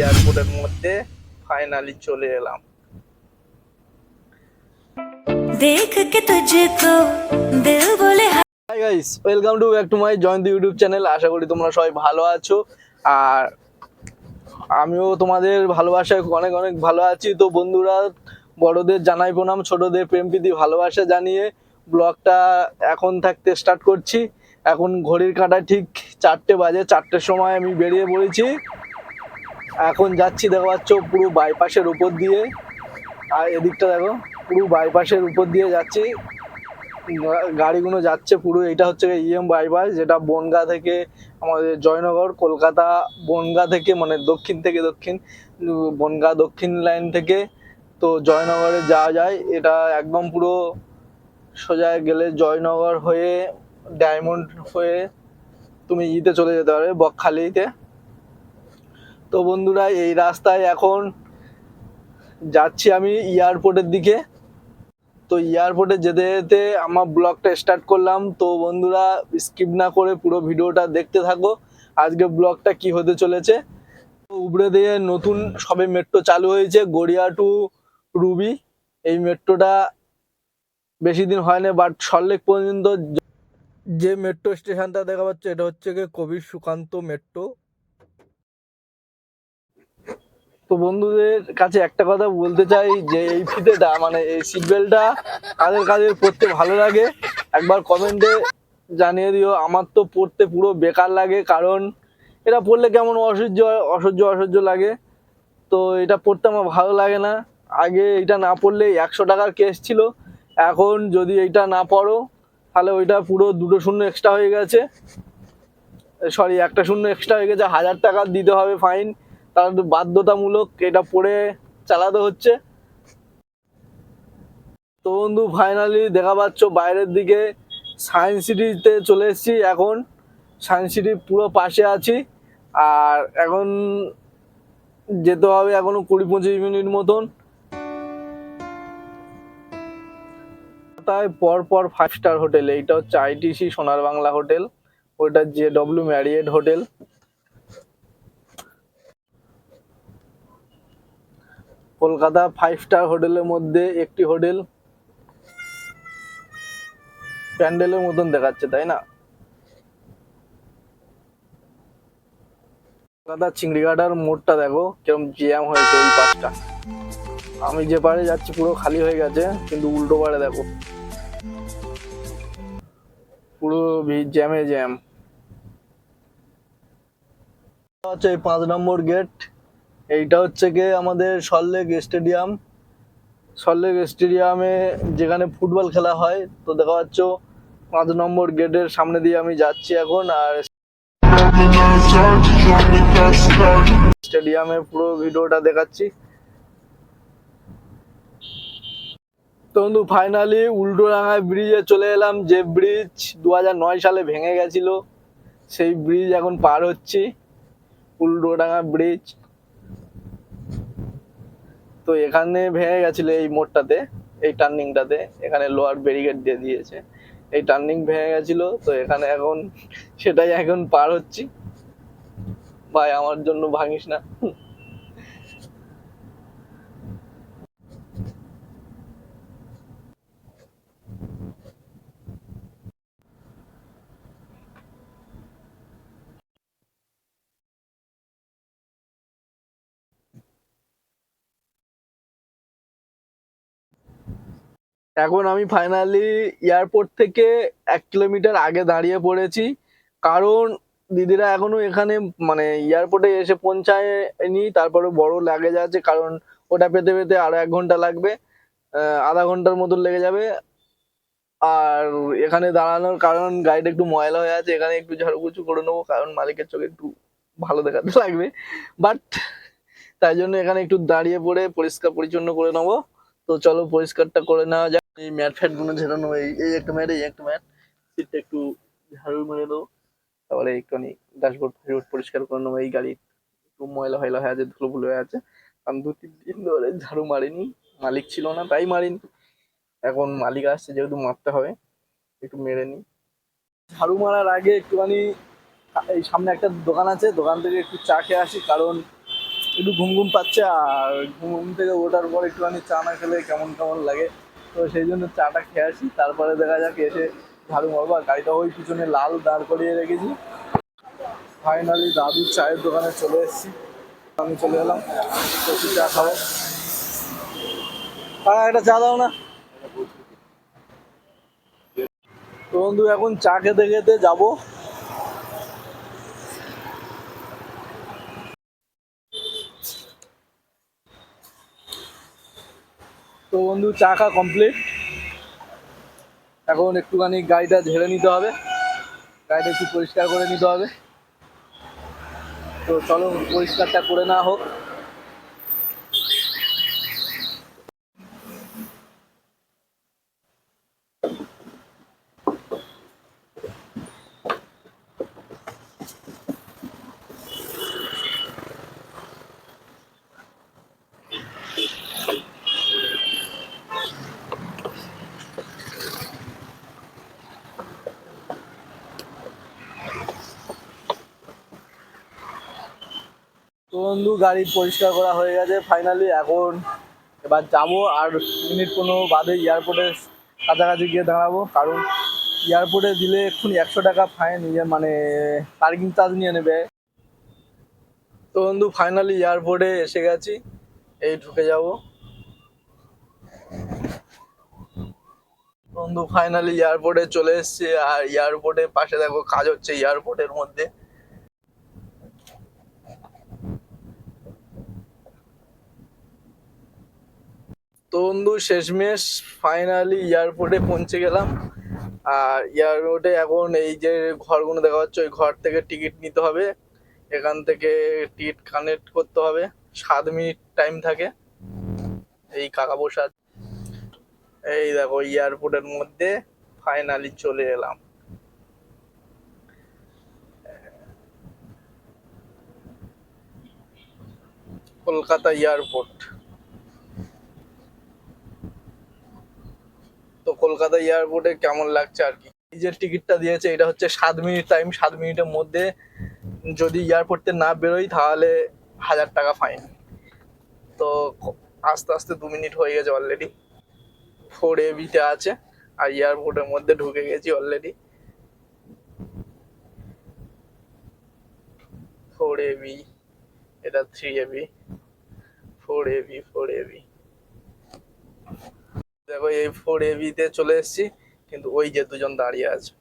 এয়ারপোর্টের মধ্যে ফাইনালি চলে এলাম। দেখ কে তুঝকো দিল বলে hi guys welcome to back to my join the YouTube channel আশা করি তোমরা সবাই ভালো আছো। আর আমিও তোমাদের ভালোবাসায় অনেক অনেক ভালো আছি। তো বন্ধুরা বড়দের জানাই প্রণাম ছোটদের প্রেম প্রীতি ভালোবাসা জানিয়ে ব্লগটা এখন থাকতে স্টার্ট করছি। এখন ঘড়ির কাঁটা ঠিক চারটে বাজে চারটের সময় আমি বেরিয়ে পড়েছি। এখন যাচ্ছি, দেখো পাচ্ছ, পুরো বাইপাসের উপর দিয়ে। আর এদিকটা দেখো, পুরো বাইপাসের উপর দিয়ে যাচ্ছি। গাড়িগুলো যাচ্ছে পুরো, এটা হচ্ছে ইএম বাইপাস যেটা বনগা থেকে আমাদের জয়নগর, কলকাতা, বনগা থেকে মানে দক্ষিণ থেকে দক্ষিণ, বনগা দক্ষিণ লাইন থেকে তো জয়নগরে যাওয়া যায়। এটা একদম পুরো সোজা গেলে জয়নগর হয়ে ডায়মন্ড হয়ে তুমি ইতে চলে যেতে পারবে বকখালিতে। তো বন্ধুরা, এই রাস্তায় এখন যাচ্ছি আমি এয়ারপোর্টের দিকে। তো এয়ারপোর্টে যেতে যেতে আমার ব্লগটা স্টার্ট করলাম। তো বন্ধুরা স্কিপ না করে পুরো ভিডিওটা দেখতে থাকো। আজকে ব্লগটা কি হতে চলেছে? উপরে দিয়ে নতুন সবে মেট্রো চালু হয়েছে, গড়িয়া টু রুবি। এই মেট্রোটা বেশি দিন হয় না বাট সল্লেক পর্যন্ত যে মেট্রো স্টেশনটা দেখা পাচ্ছে, এটা হচ্ছে গিয়ে সুকান্ত মেট্রো তো বন্ধুদের কাছে একটা কথা বলতে চাই যে এই ফিতেটা মানে এই সিট বেল্টটা কাদের কাদের পড়তে ভালো লাগে, একবার কমেন্টে জানিয়ে দিও। আমার তো পড়তে পুরো বেকার লাগে, কারণ এটা পড়লে কেমন অসহ্য অসহ্য অসহ্য লাগে। তো এটা পড়তে আমার ভালো লাগে না। আগে এটা না পড়লে একশো টাকার কেস ছিল। এখন যদি এটা না পড়ো তাহলে ওইটা পুরো দুটো শূন্য এক্সট্রা হয়ে গেছে। সরি একটা শূন্য এক্সট্রা হয়ে গেছে, হাজার টাকা দিতে হবে ফাইন তার বাধ্যতামূলক এটা পড়ে চালাতে হচ্ছে। তো বন্ধু ফাইনালি দেখা পাচ্ছ বাইরের দিকে সায়েন্স সিটিতে চলে এসেছি। এখন সায়েন্স সিটি পুরো পাশে আছি। আর এখন যেতে হবে এখনও কুড়ি পঁচিশ মিনিট মতন। পর পর ফাইভ স্টার হোটেল এইটা হচ্ছে আইটিসি সোনার বাংলা হোটেল ওইটা J W Marriott hotel Kolkata five star হোটেলের মধ্যে একটি হোটেল। প্যান্ডেলের মতন দেখাচ্ছে, তাই না? কলকাতা চিংড়িঘাটার মোড়টা দেখো কীরকম জ্যাম হয়েছে ওই পাশটা। আমি যে পারে যাচ্ছি পুরো খালি হয়ে গেছে, কিন্তু উল্টো পারে দেখো। পুরো জ্যামে জ্যাম হচ্ছে পাঁচ নম্বর গেট এইটা হচ্ছে গিয়ে আমাদের সল্লেক স্টেডিয়াম সল্লেক স্টেডিয়ামে যেখানে ফুটবল খেলা হয়, তো দেখা পাচ্ছ পাঁচ নম্বর গেটের সামনে দিয়ে আমি যাচ্ছি এখন, আর স্টেডিয়ামে পুরো ভিডিওটা দেখাচ্ছি। তো বন্ধু ফাইনালি উল্টোডাঙ্গা ব্রিজে চলে এলাম, যে ব্রিজ দু সালে ভেঙে গেছিল, সেই ব্রিজ এখন পার হচ্ছি উল্টোডাঙ্গা ব্রিজ তো এখানে ভেঙে গেছিল এই মোড়টাতে, এই টার্নিংটাতে। এখানে লোয়ার ব্যারিকেড দিয়ে দিয়েছে। এই টার্নিং ভেঙে গেছিল, তো এখানে এখন, সেটাই এখন পার হচ্ছি। ভাই, আমার জন্য ভাঙিস না। এখন আমি ফাইনালি এয়ারপোর্ট থেকে এক কিলোমিটার আগে দাঁড়িয়ে পড়েছি। কারণ দিদিরা এখনও এখানে মানে এয়ারপোর্টে এসে পৌঁছায়নি, তারপরে বড় লাগেজ আছে, কারণ ওটা পেতে পেতে আরও এক ঘণ্টা লাগবে আধা ঘণ্টার মতন লেগে যাবে। আর এখানে দাঁড়ানোর কারণ গাড়িটা একটু ময়লা হয়ে আছে, এখানে একটু ঝাড়ুকুচু করে নেব, কারণ মালিকের চোখে একটু ভালো দেখাতে লাগবে। বাট তাই জন্য এখানে একটু দাঁড়িয়ে পড়ে পরিষ্কার পরিচ্ছন্ন করে নেব। তো চলো পরিষ্কারটা করে নেওয়া যাক। এই ম্যাট ফ্যাটগুলো ঝেড়ানো, এই এই একটা ম্যাট, এই একটা ম্যাট। সিটটা একটু ঝাড়ু মেরে দেবো তারপরে একটুখানি ড্যাশবোর্ড ফ্যাশবোর্ড পরিষ্কার করে নেব এই গাড়ি একটু ময়লা ফয়লা হয়ে আছে, ধুলো ফুলো হয়ে আছে। কারণ দু, তিন দিন ধরে ঝাড়ু মারিনি। মালিক ছিল না, তাই মারিনি। এখন মালিক আসছে, যেহেতু মারতে হবে, একটু মেরে নি ঝাড়ু মারার আগে একটুখানি এই সামনে একটা দোকান আছে, দোকান থেকে একটু চা খেয়ে আসি, কারণ একটু ঘুম ঘুম পাচ্ছে, আর ঘুম ঘুম থেকে ওঠার পর একটুখানি চা না খেলে কেমন কেমন লাগে। তো সেই জন্য চাটা খেয়ে আসি, তারপরে দেখা যাক এসে ঝাড়ু মারবো। আর গাড়িটা ওই পিছনে লাল দাঁড় করিয়ে রেখেছি। ফাইনালি দাদুর চায়ের দোকানে চলে এসেছি। আমি চলে এলাম চা খাব। একটা চা দাও না। তো বন্ধু, এখন চা খেতে খেতে যাব। তো বন্ধু, চা খা কমপ্লিট এখন একটুখানি গাড়িটা ঝেড়ে নিতে হবে। গাড়িটা একটু পরিষ্কার করে নিতে হবে। তো চলো পরিষ্কারটা করে না হোক। বন্ধু, গাড়ি পরিষ্কার করা হয়ে গেছে ফাইনালি এখন এবার যাব আর মিনিট পনেরো বাদে এয়ারপোর্টে কাছাকাছি গিয়ে দাঁড়াবো। কারণ এয়ারপোর্টে দিলে এক্ষুনি একশো টাকা ফাইন ইয়ে মানে পার্কিং চার্জ নিয়ে নেবে। তো বন্ধু ফাইনালি এয়ারপোর্টে এসে গেছি, এই ঢুকে যাব। বন্ধু ফাইনালি এয়ারপোর্টে চলে এসেছি, আর এয়ারপোর্টের পাশে দেখো, কাজ হচ্ছে এয়ারপোর্টের মধ্যে। তো বন্ধু শেষমেশ ফাইনালি এয়ারপোর্টে পৌঁছে গেলাম। আর এয়ারপোর্টে এখন এই যে ঘরগুলো দেখা যাচ্ছে, ওই ঘর থেকে টিকিট নিতে হবে। এখান থেকে টিকিট কানেক্ট করতে হবে। সাত মিনিট টাইম থাকে। এই কাকা বসে এই দেখো এয়ারপোর্টের মধ্যে ফাইনালি চলে এলাম। কলকাতা এয়ারপোর্ট তো কলকাতা এয়ারপোর্টে কেমন লাগছে আর কি? এই যে টিকিটটা দিয়েছে, এটা হচ্ছে সাত মিনিট টাইম সাত মিনিটের মধ্যে যদি এয়ারপোর্টে না বেরোই তাহলে হাজার টাকা ফাইন তো আস্তে আস্তে দু মিনিট হয়ে গেছে অলরেডি ফোর এবিতে আছে, আর এয়ারপোর্টের মধ্যে ঢুকে গেছি অলরেডি ফোর এবি এটা three AB four AB four AB দেখো এই ফোর এবিতে চলে এসেছি কিন্তু ওই যে দুজন দাঁড়িয়ে আছে।